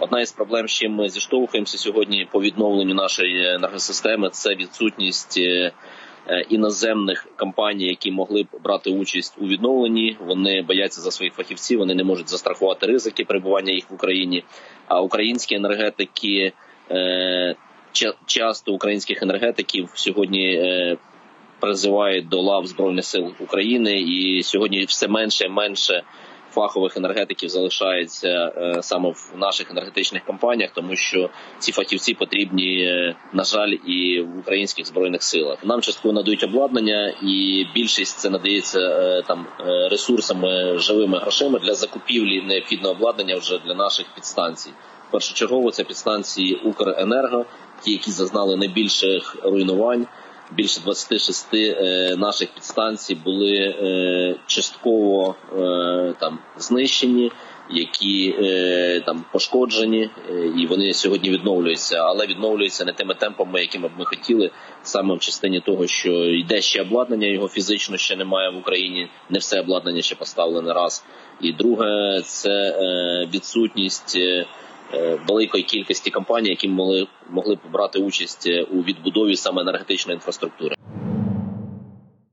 Одна із проблем, з чим ми зіштовхуємося сьогодні по відновленню нашої енергосистеми, це відсутність е, е, іноземних компаній, які могли б брати участь у відновленні. Вони бояться за своїх фахівців, вони не можуть застрахувати ризики перебування їх в Україні. А українські енергетики е, ча- часто українських енергетиків сьогодні. Призивають до лав збройних сил України, і сьогодні все менше і менше фахових енергетиків залишається е, саме в наших енергетичних компаніях, тому що ці фахівці потрібні, е, на жаль, і в українських збройних силах. Нам частково надають обладнання, і більшість це надається е, там ресурсами живими грошима для закупівлі необхідного обладнання вже для наших підстанцій. Першочергово це підстанції Укренерго, ті, які зазнали найбільших руйнувань. Більше 26 е, наших підстанцій були частково знищені, які е, там пошкоджені, е, і вони сьогодні відновлюються, але відновлюються не тими темпами, якими б ми хотіли, саме в частині того, що йде ще обладнання, його фізично ще немає в Україні. Не все обладнання ще поставлене раз. І друге, це е, відсутність. великої кількості компаній, які могли могли б брати участь у відбудові саме енергетичної інфраструктури.